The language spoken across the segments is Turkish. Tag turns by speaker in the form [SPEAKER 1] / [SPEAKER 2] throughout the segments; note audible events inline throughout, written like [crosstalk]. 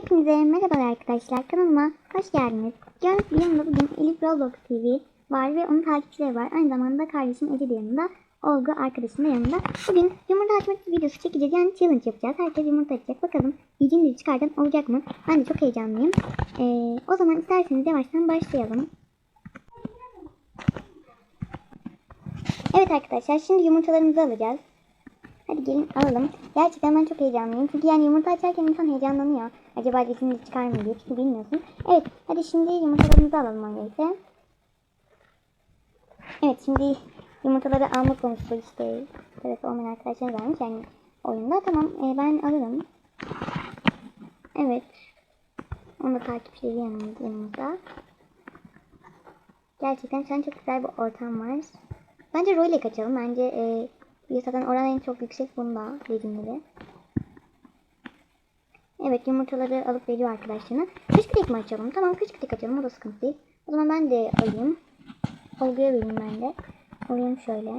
[SPEAKER 1] Hepinize merhabalar arkadaşlar. Kanalıma hoş geldiniz. Gördüğünüz gibi yanımda bugün Elif Roblox TV var ve onun takipçileri var. Aynı zamanda kardeşim Ece de yanında. Olgu arkadaşım da yanında. Bugün yumurta açma videosu çekeceğiz. Yani challenge yapacağız. Herkes yumurta açacak. Bakalım bildiğim çıkardan olacak mı? Ben de çok heyecanlıyım. Ee, o zaman isterseniz yavaştan başlayalım. Evet arkadaşlar şimdi yumurtalarımızı alacağız. Hadi gelin alalım. Gerçekten ben çok heyecanlıyım. Çünkü yani yumurta açarken insan heyecanlanıyor. Acaba cesini çıkar mı diye. Çünkü bilmiyorsun. Evet hadi şimdi yumurtalarımızı alalım öyleyse. Evet şimdi yumurtaları alma konusu işte. Tarafı olmayan arkadaşlar varmış yani oyunda. Tamam e, ben alırım. Evet. Onu da takipçileri yanımızda. yanımızda. Gerçekten şu an çok güzel bir ortam var. Bence Roy'le kaçalım. Bence e, zaten oran en çok yüksek bunda verimleri. Evet yumurtaları alıp veriyor arkadaşlarına. Kışkırık mı açalım? Tamam kışkırık açalım. O da sıkıntı değil. O zaman ben de alayım. Olgu'ya vereyim ben de. Alayım şöyle.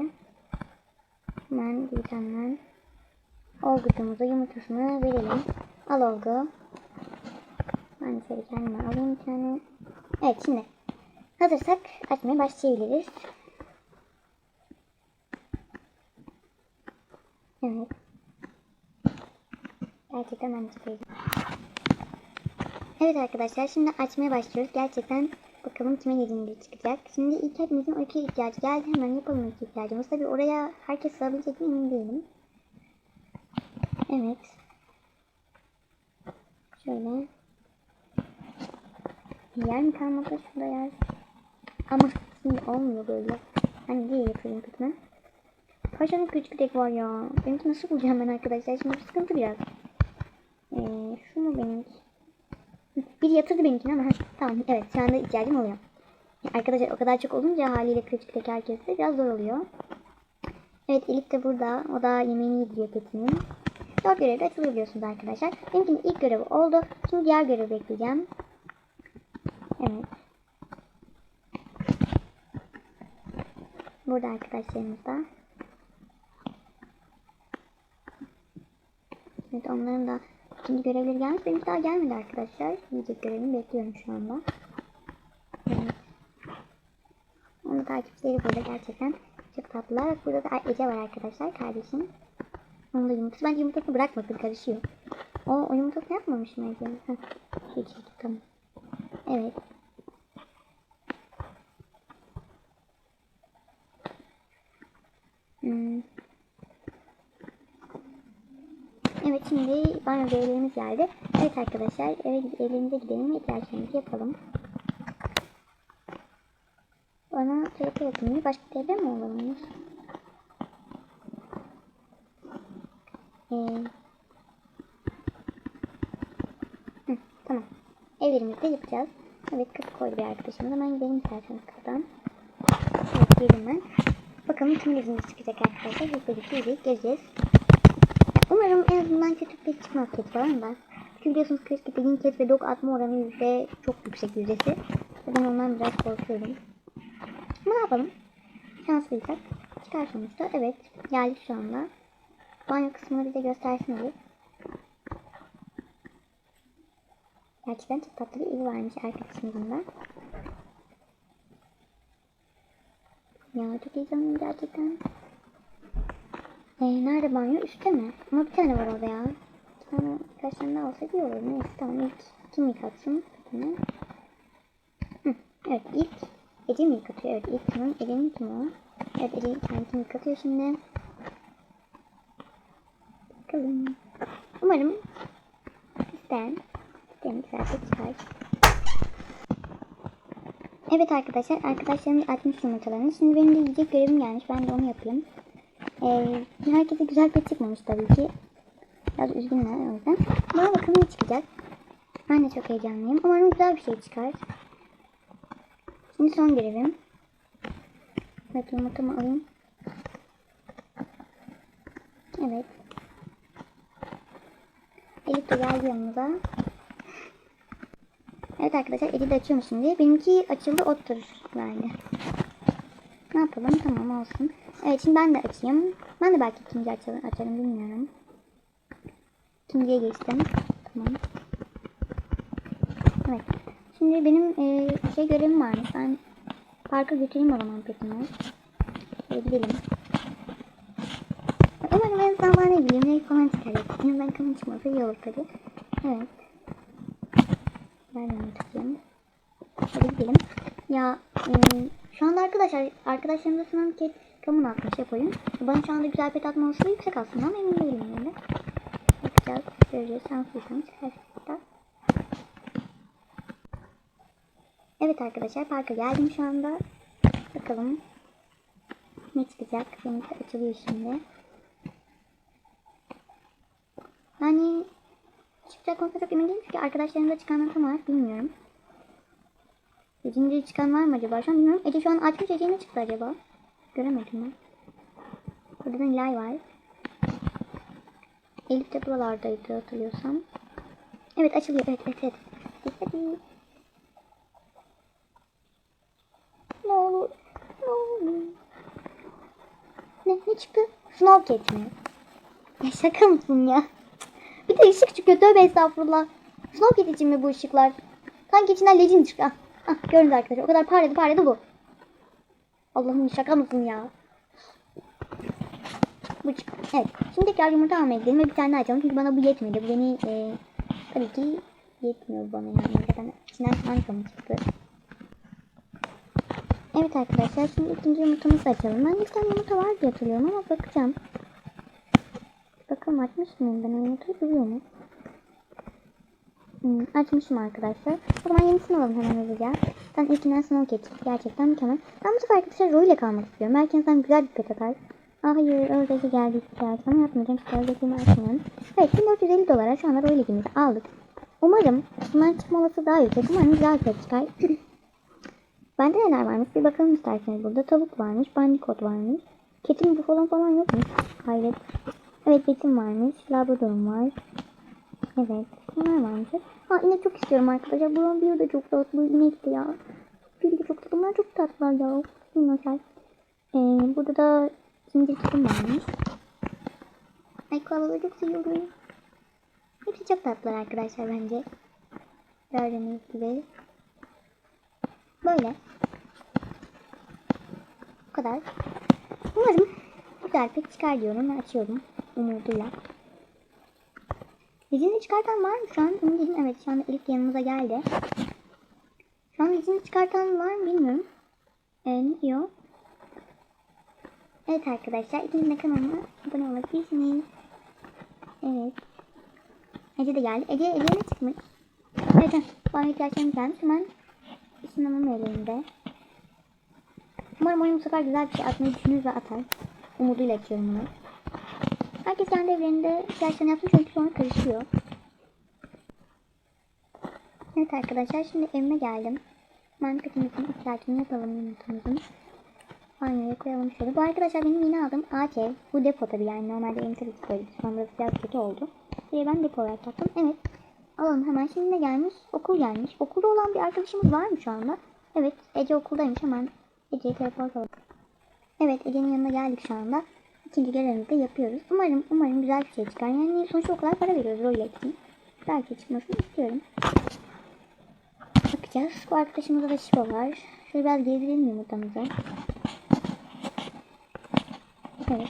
[SPEAKER 1] Hemen bir tane. Olgu'cumuza yumurtasını verelim. Al Olgu. Ben şöyle kendime alayım bir tane. Evet şimdi. Hazırsak açmaya başlayabiliriz. Evet. Gerçekten ben heyecanlıyım. Evet arkadaşlar şimdi açmaya başlıyoruz. Gerçekten bakalım kime yediğinde çıkacak. Şimdi ilk hepimizin uykuya ihtiyacı geldi. Hemen yapalım uyku ihtiyacımız. Tabi oraya herkes sığabilecek mi emin değilim. Evet. Şöyle. Yer mi kalmadı? Şurada yer. Ama şimdi olmuyor böyle. Hani diye yapıyorum kısmen. Kaç tane küçük tek var ya. Benimki nasıl bulacağım ben arkadaşlar? Şimdi bu sıkıntı biraz. Ee, şu mu benimki? Bir yatırdı benimkini ama. tamam evet şu anda ihtiyacım oluyor. Arkadaşlar o kadar çok olunca haliyle küçük tek herkeste biraz zor oluyor. Evet Elif de burada. O da yemeğini yediriyor petinin. Dört görevde açılıyor biliyorsunuz arkadaşlar. Benimkinin ilk görevi oldu. Şimdi diğer görevi bekleyeceğim. Evet. Burada arkadaşlarımız da. Evet onların da ikinci görevleri gelmiş. Benim daha gelmedi arkadaşlar. Yiyecek görevimi bekliyorum şu anda. Evet. Onun takipçileri burada gerçekten çok tatlılar. Burada da Ece var arkadaşlar kardeşim. Onun da yumurtası. Bence yumurtasını bırakmasın karışıyor. O, o yumurtasını yapmamış mı Ece? Heh. Şey, tamam. Evet. Hmm. Evet şimdi banyo görevlerimiz geldi. Evet arkadaşlar eve evlerimize gidelim ve ihtiyaçlarımızı yapalım. Bana TP yapayım. Başka TP mi olurmuş? Ee, hı, tamam. Evlerimizde yapacağız. Evet kapı koydu bir arkadaşımız. Hemen gidelim isterseniz kapıdan. Evet gelin ben. Bakalım kim bizimle çıkacak arkadaşlar. Hep birlikte izleyip geleceğiz. Umarım en azından kötü bir çıkmaz kötü var mı ben? Çünkü biliyorsunuz keşke dediğim kez ve dog atma oranı yüzde çok yüksek yüzdesi. Ben ondan biraz korkuyorum. Ama ne yapalım? Şanslıysak çıkar sonuçta. Evet geldik şu anda. Banyo kısmını bize göstersin bir. Gerçekten çok tatlı bir evi varmış arkadaşımızın da. Ya çok heyecanlıyım gerçekten. Ee, nerede banyo? Üstte mi? Ama bir tane var orada ya. Bir tane, birkaç tane daha olsa iyi. Neyse tamam ilk kim yıkatsın? Hı. Evet ilk Ece mi yıkatıyor? Evet ilk kimin? Ece'nin kim o? Evet Ece kendini yıkatıyor şimdi. Bakalım. Umarım isteyen isteyen güzel çıkar. Evet arkadaşlar arkadaşlarım açmış yumurtalarını. Şimdi benim de yiyecek görevim gelmiş. Ben de onu yapayım. Ee, herkese güzel pet çıkmamış tabii ki. Biraz üzgünler o yüzden. Bana bakalım ne çıkacak. Ben de çok heyecanlıyım. Umarım güzel bir şey çıkar. Şimdi son görevim. Evet yumurtamı alayım. Evet. Elif de geldi yanımıza. Evet arkadaşlar Elif de açıyorum şimdi. Benimki açıldı otur verdi. Ne yapalım? Tamam olsun. Evet şimdi ben de açayım. Ben de belki ikinci açarım, açarım bilmiyorum. İkinciye geçtim. Tamam. Evet. Şimdi benim e, şey görevim varmış. Ben parka götüreyim o zaman Pekin'e. Hadi gidelim. Umarım en zaman ne bileyim ne falan çıkar. En azından kanım çıkmasa iyi olur tabii. Evet. Ben de tutayım. Hadi gidelim. Ya e, şu anda arkadaşlar arkadaşlarımda sunan ket kamun atmış yapayım. Bana şu anda güzel pet atma olasılığı yüksek aslında ama emin değilim yani. Bakacağız. Göreceğiz. Şanslıysanız çıkar. Evet arkadaşlar parka geldim şu anda. Bakalım ne çıkacak. Benimki açılıyor şimdi. Yani çıkacak konusunda çok emin değilim çünkü arkadaşlarımda çıkanlar tam olarak bilmiyorum. Ece'nin çıkan var mı acaba? Şu an bilmiyorum. Ece şu an açmış Ece'ye ne çıktı acaba? Göremedim ben. Burada da Nilay var. Elif de buralardaydı hatırlıyorsam. Evet açılıyor. Evet evet evet. Hadi. Ne olur. Ne olur. Ne, ne çıktı? Snowcat mi? Ya şaka mısın ya? Bir de ışık çıkıyor. Tövbe estağfurullah. Snowcat için mi bu ışıklar? Sanki içinden legend çıktı. Ah, ah gördünüz arkadaşlar. O kadar parladı parladı bu. Allah'ım şaka mısın ya? Bu. Evet. Şimdi tekrar yumurta almaya gidelim ve bir tane daha açalım. Çünkü bana bu yetmedi. Bu beni e, tabii ki yetmiyor bana yani. Zaten içinden anka mı? Evet arkadaşlar şimdi ikinci yumurtamızı açalım. Ben bir tane yumurta var diye hatırlıyorum ama bakacağım. Bakalım açmış mıyım ben yumurtayı duruyor mu? Hmm, açmışım arkadaşlar. O zaman yenisini alalım hemen hızlıca. Ben ilkinden sınav geçtim. Gerçekten mükemmel. Ben bu sefer arkadaşlar Roy ile kalmak istiyorum. Belki insan güzel bir pet atar. Aa hayır ördeki geldi geldi ama yapmayacağım. İşte ördekimi açmıyorum. Evet 1450 dolara şu anda Roy ligimizi aldık. Umarım bunların çıkma olasılığı daha yüksek. Umarım güzel bir pet çıkar. [laughs] Bende neler varmış bir bakalım isterseniz burada. Tavuk varmış, bandikot varmış. Ketin bu falan falan yok mu? Hayret. Evet betim varmış, labradorum var. Evet bunlar varmış. Ha inek çok istiyorum arkadaşlar. Bu bir de çok tatlı inekti ya. Bir de çok tatlı. Bunlar çok tatlılar ya. Minnoşlar. Ee, burada da zincir tutum varmış. Ay koalaları çok seviyorum. Hepsi çok tatlılar arkadaşlar bence. Gördüğünüz gibi. Böyle. Bu kadar. Umarım güzel pek çıkar diyorum açıyorum umuduyla. Dizini çıkartan var mı şu an? Emin. Evet şu anda Elif yanımıza geldi. Şu an dizini çıkartan var mı bilmiyorum. Ee, ne diyor? Evet arkadaşlar ikinci kanalıma abone olabilirsiniz. Evet. Ece de geldi. Ece, Ece ne çıkmış? Evet bana ihtiyaçlarım gelmiş. Hemen sınavım elinde. Umarım oyun bu sefer güzel bir şey atmayı düşünür ve atar. Umuduyla açıyorum bunu. Herkes kendi evlerinde ihtiyaçlarını yapsın çünkü sonra karışıyor. Evet arkadaşlar şimdi evime geldim. Katimizin ihtiyacını yapalım yumurtamızın. Banyoya koyalım şöyle. Bu arkadaşlar benim yeni aldığım ağaç ev. Bu depo tabi yani normalde evim tabii ki böyle. Anda biraz kötü oldu. Buraya ben depo olarak yaptım. Evet. Alalım hemen. Şimdi ne gelmiş? Okul gelmiş. Okulda olan bir arkadaşımız var mı şu anda? Evet. Ece okuldaymış. Hemen Ece'ye teleport alalım. Evet Ece'nin yanına geldik şu anda. İkinci görevimizi de yapıyoruz. Umarım umarım güzel bir şey çıkar. Yani sonuçta o para veriyoruz Royal için. Güzel bir şey çıkmasını istiyorum. Bakacağız. Bu arkadaşımızda da şipo var. Şöyle biraz gezdirelim yumurtamızı. Evet.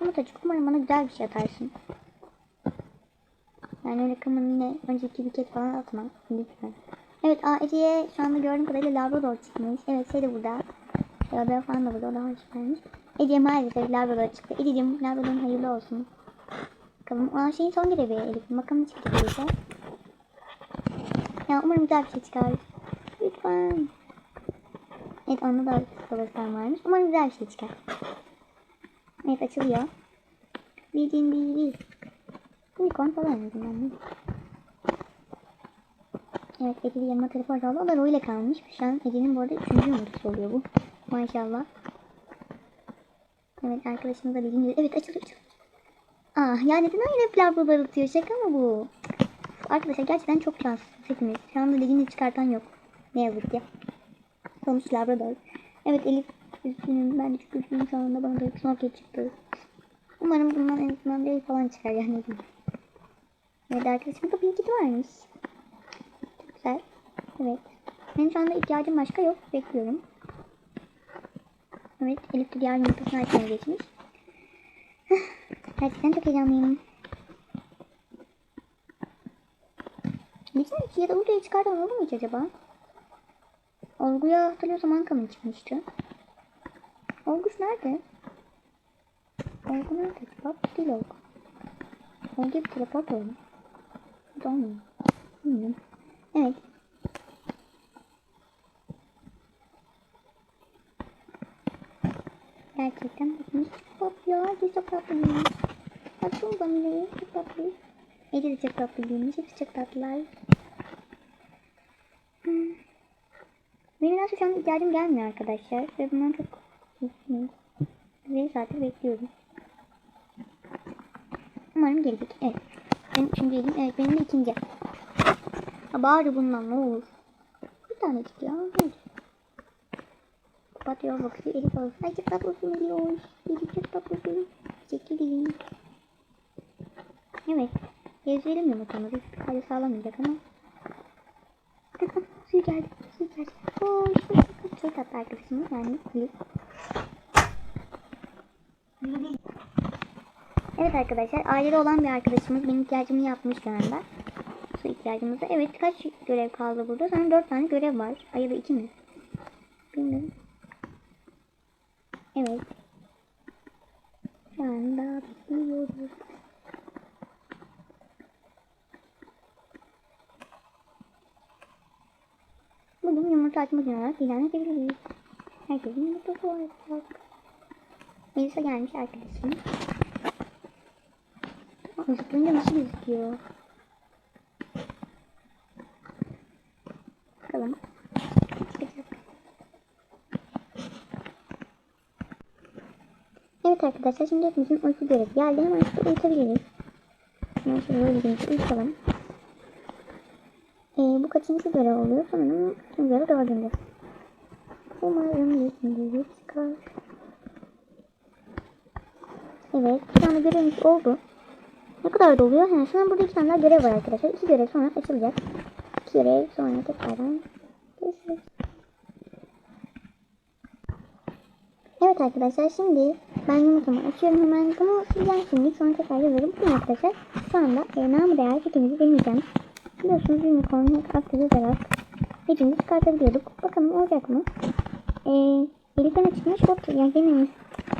[SPEAKER 1] Yumurtacık umarım bana güzel bir şey atarsın. Yani öyle kımın yine önceki bir kez falan atma. Lütfen. Evet Aa, Ece'ye şu anda gördüğüm kadarıyla Labrador çıkmış. Evet şey de burada. Labrador falan da burada. O da hoşlanmış. Ece maalesef Labrador çıktı. Ece'cim Labrador'un hayırlı olsun. Bakalım. Aa şeyin son görevi Elif. Bakalım çıktı Ece. Ya umarım güzel bir şey çıkar. Lütfen. Evet onda da babasından varmış. Umarım güzel bir şey çıkar. Evet açılıyor. Bildiğin bir Unicorn falan ben de. Evet Ece bir yanıma telefon aldı. O da Roy ile kalmış. Şu an Ece'nin bu arada üçüncü yumurtası oluyor bu. Maşallah. Evet arkadaşımız da gibi. Evet açılıyor açılıyor. Ah ya neden öyle hep labrador atıyor? Şaka mı bu? Arkadaşlar gerçekten çok şanssız hepimiz. Şu anda ligini çıkartan yok. Ne yazık ki. Sonuç labrador. Evet Elif üzgünüm. Ben de çok üzgünüm şu anda. Bana da bir snorkel çıktı. Umarım bundan en azından bir falan çıkar yani. Evet arkadaşımda bir ikisi varmış. Güzel. Evet. Benim şu anda ihtiyacım başka yok. Bekliyorum. Evet. Elif de diğer yumurtasını açmaya geçmiş. Gerçekten çok heyecanlıyım. Bizim iki ya da Uludağ'ı çıkartan olur mu hiç acaba? Olgu'ya hatırlıyorsam Anka mı çıkmıştı? Olguş nerede? Olgu nerede? Bak değil Olgu. Olgu bir teleport oldu. Bu da olmuyor. Bilmiyorum. Evet. Gerçekten bakın. Hop ya herkes çok tatlıymış. Açın bana çok tatlı. Ece de çok tatlıymış. Hepsi çok tatlılar. Hmm. Benim nasıl şu an ihtiyacım gelmiyor arkadaşlar. Ve bundan çok mutluyum. Ve saattir bekliyorum. Umarım gelecek. Evet. Benim üçüncü elim. Evet benim de ikinci. Ha, bari bundan ne olur. Bir tanecik ya. Hadi. Kapatıyor bakıyor. Elif alır. Ay çok tatlısın diyor. Elif çok tatlısın. Teşekkür ederim. Evet. Gezdirelim yumurtamızı. Kale sağlamayacak ama. [laughs] Bakın suyu geldi. Suyu geldi. Oo işte bakın. Çok tatlı arkadaşımız yani. Büyük. Evet arkadaşlar ailede olan bir arkadaşımız benim ihtiyacımı yapmış şu anda. Su ihtiyacımızda. Evet kaç görev kaldı burada? Sanırım 4 tane görev var. Ay ya da 2 mi? Bilmiyorum. Evet. Şu anda bekliyoruz. Bugün yumurta açma günü olarak ilan edebiliriz. Herkesin yumurtası. Bak. Melisa gelmiş arkadaşım. Zıplayınca nasıl gözüküyor? Bakalım. Çıkacak. Evet arkadaşlar şimdi hepimizin uyku görevi geldi. Hemen işte uyutabiliriz. Hemen şöyle uyuyunca uyutalım. Ee, bu kaçıncı görev oluyor? Sanırım tüm görev dördüncü. Umarım yetimleri çıkar. Evet, bir tane görevimiz oldu. Ne kadar da oluyor? He, sonra burada iki tane daha görev var arkadaşlar. İki görev sonra açılacak. İki görev sonra tekrardan görüşürüz. Evet arkadaşlar şimdi ben yumurtamı açıyorum hemen bunu sileceğim şimdi sonra tekrar yazarım. Bakın arkadaşlar şu anda e, namı değer fikimizi deneyeceğim. Biliyorsunuz unicorn aktif yazarak hepimizi çıkartabiliyorduk. Bakalım olacak mı? E, Elif'ten çıkmış yok yani denemiş.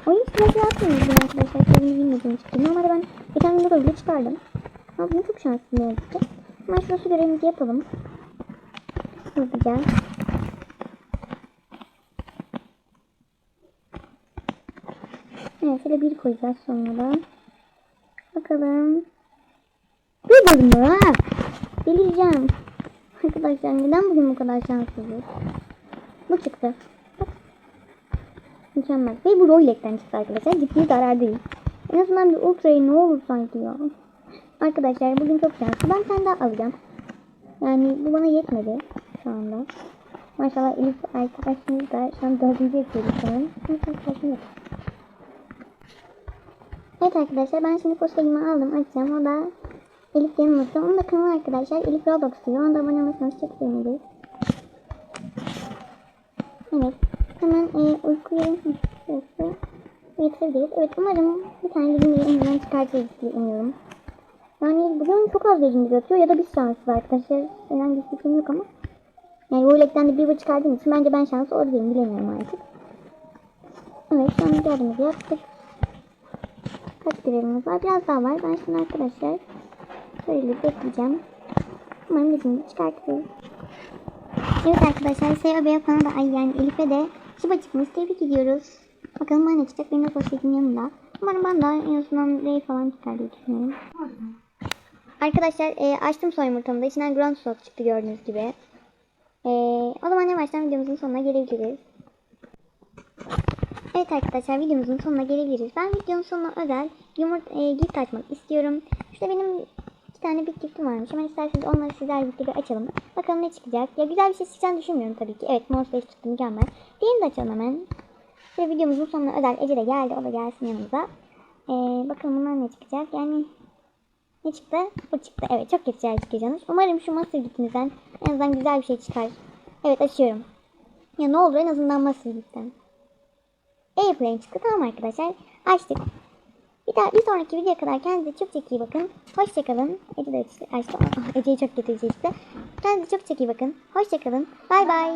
[SPEAKER 1] Oyun sırası yapmıyoruz ben arkadaşlar. Kendimi bilmediğim için. Normalde ben geçen gün böyle çıkardım. Ama bunu çok şanslı oldu. Hemen şurası görevimizi yapalım. Hızlıca. Evet şöyle bir koyacağız sonra da. Bakalım. Bir bölüm var ha. Delireceğim. Arkadaşlar neden bugün bu kadar şanssızız? Bu çıktı. Bak. Mükemmel. Ve bu Roylek'ten çıktı arkadaşlar. Ciddi zarar değil. En azından bir Ultra'yı ne olur sanki ya. Arkadaşlar bugün çok şanslı. Ben sen daha alacağım. Yani bu bana yetmedi şu anda. Maşallah Elif arkadaşımız da şu an dördüncü yapıyoruz sanırım. Arkadaşım Evet arkadaşlar ben şimdi postayımı aldım açacağım. O da Elif yanımızda. Onun da kanalı arkadaşlar Elif Roblox diyor. Onu da abone olursanız çok seviniriz. Evet. Hemen e, uykuya şurası yatırabiliriz. Evet umarım bir tane legendary elinden çıkartırız diye umuyorum. Yani bugün çok az legendary atıyor ya da biz şanssız arkadaşlar. Herhangi bir fikrim yok ama. Yani Roylek'ten de bir çıkardığım için bence ben şanslı olabilirim bilemiyorum artık. Evet an gördüğümüzü yaptık. Kaç görevimiz var? Biraz daha var. Ben şimdi arkadaşlar böyle bekleyeceğim. Umarım bizim çıkartırız. Evet arkadaşlar Seva Bey falan da ay yani Elif'e de Şiba çıkmış. Tebrik ediyoruz. Bakalım bana ne çıkacak. Benim de poşetim yanımda. Umarım ben de en azından Ray falan çıkar diye düşünüyorum. Arkadaşlar e, açtım son yumurtamı da. İçinden Grand Soft çıktı gördüğünüz gibi. E, o zaman yavaştan videomuzun sonuna gelebiliriz. Evet arkadaşlar videomuzun sonuna gelebiliriz. Ben videonun sonuna özel yumurta e, gift açmak istiyorum. İşte benim iki tane bir giftim varmış. Hemen isterseniz onları sizlerle birlikte bir açalım. Bakalım ne çıkacak. Ya güzel bir şey çıkacağını düşünmüyorum tabii ki. Evet Monster çıktı mükemmel. Diğerini de açalım hemen. Ve videomuzun sonuna özel Ece de geldi. O da gelsin yanımıza. E, bakalım bunlar ne çıkacak. Yani Ne çıktı? Bu çıktı. Evet çok kötü şeyler çıkacağınız. Umarım şu Master Gift'inizden en azından güzel bir şey çıkar. Evet açıyorum. Ya ne olur en azından Master Gift'ten. Airplane çıktı. Tamam arkadaşlar. Açtık. Bir daha bir sonraki videoya kadar kendinize çok çok iyi bakın. Hoşçakalın. Ece de açtı. açtı. [laughs] Ece'yi çok kötü işte. Kendinize çok çok iyi bakın. Hoşçakalın. Bay bay.